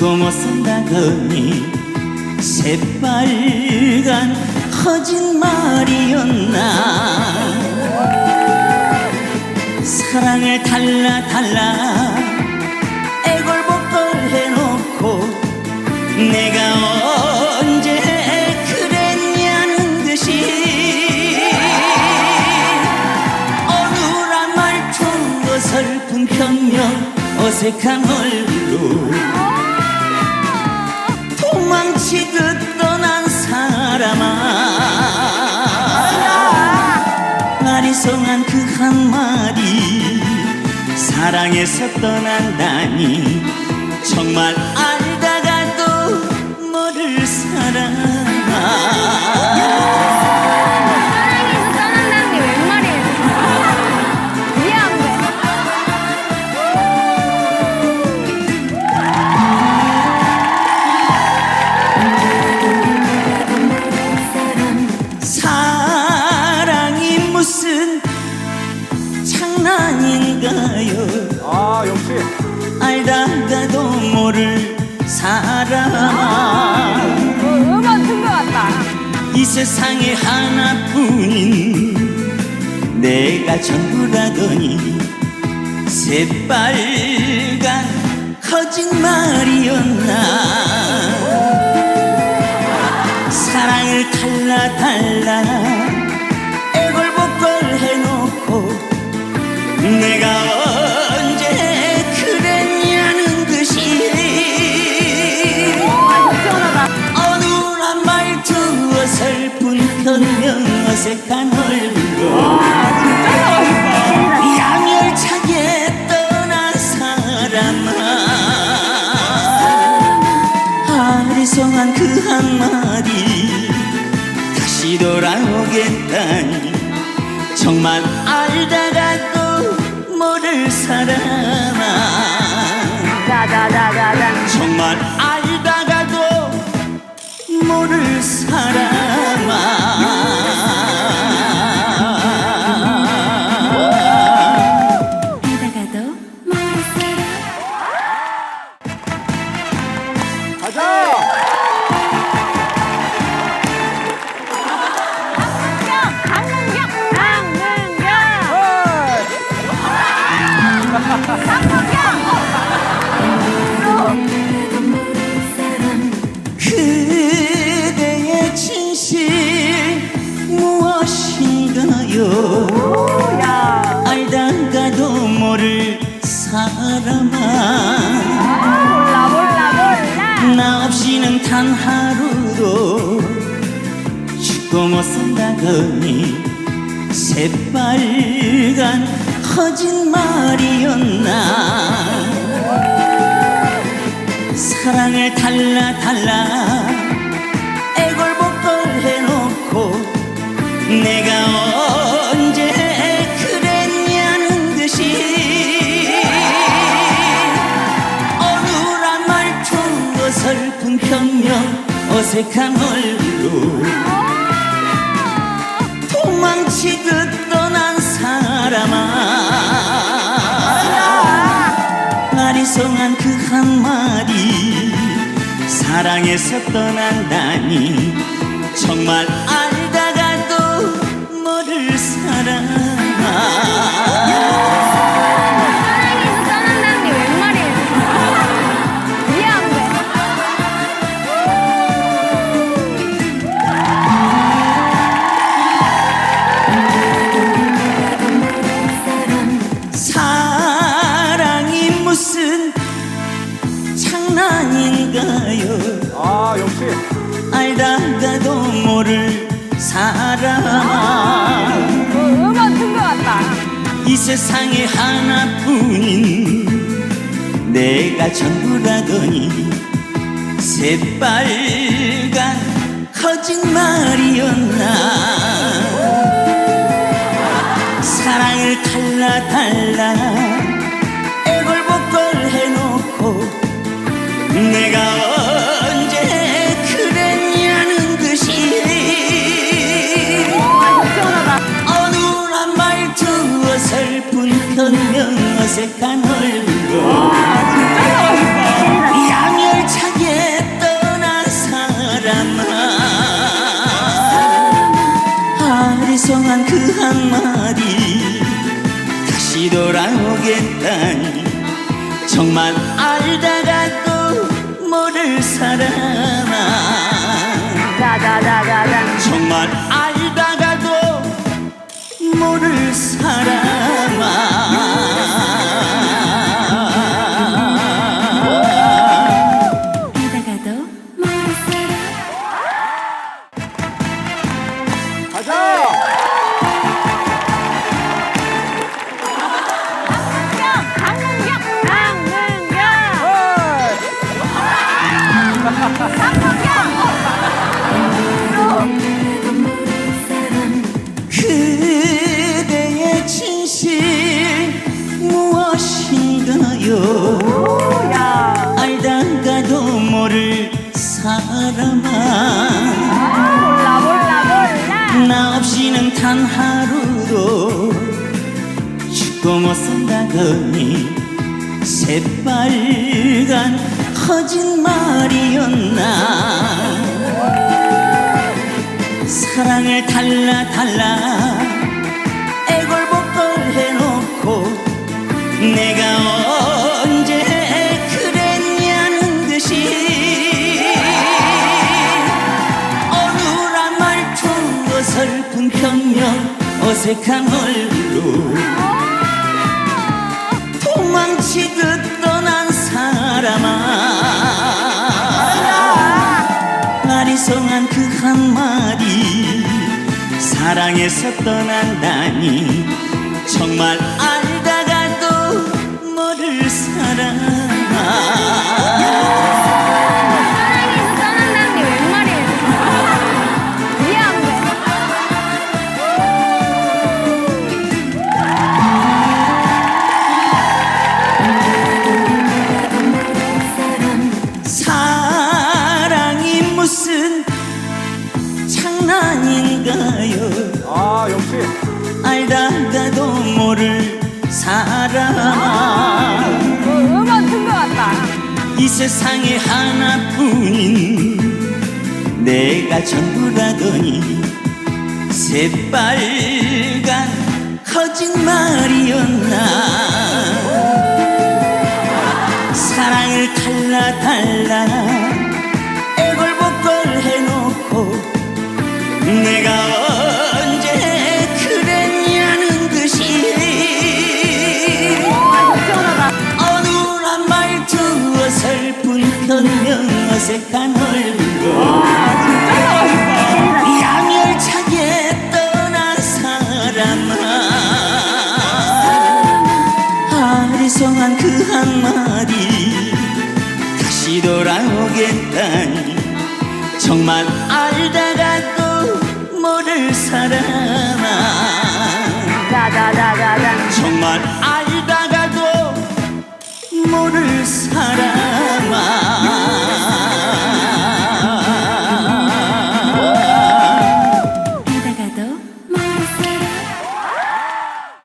못 산다더니 새빨간 거짓말이었나? 사랑을 달라 달라 애걸복걸 해놓고 내가 언제 그랬냐는 듯이 어눌한 말투 어설픈 변명 어색한 얼굴로 사랑해서 떠난다니 정말 알다가도 모를 사람 장난인가요? 아 역시 알다가도 모를 사람아 어, 음원 튼것 같다. 이 세상에 하나뿐인 내가 전부라더니 새빨간 거짓말이었나 아리송한 그 한마디. 다시 돌아오겠다니. 정말 알다가도 모를 사람아. 정말 알다가도 모를 사람 야, 알다가도 모를 사람아. 몰라, 몰라, 몰라. 나 없이는 단 하루도 죽고 못 산다더니 새빨간 거짓말이었나. 사랑을 달라 달라 변명 어색한 얼굴로 도망치듯 떠난 사람아. 아리송한 그 한마디 사랑해서 떠난다니 정말 알 세상에 하나뿐인 내가 전부라더니 새빨간 거짓말이었나. 사랑을 달라 달라 어색한 얼굴로 야멸차게 떠난 사람아. 아리송한 그 한마디 다시 돌아오겠다니. 정말 알다가 도 모를 사람아. 정말 알다가도 모를 사람아. 단 하루도 죽고 못 산다더니 새빨간 거짓말이었나? 사랑을 달라 달라 애걸복걸 해놓고 내가 언 어색한 얼굴로 도망치듯 떠난 사람아. 아리송한 그 한마디 사랑해서 떠난다니 정말 알 사람아. 어, 음원 튼것 같다. 이 세상에 하나뿐인 내가 전부라더니 새빨간 거짓말이었나. 사랑을 달라 달라 변명 어색한 얼굴 야멸차게 떠난 사람아 아리송한 그 한마디 다시 돌아오겠다니 정말 알다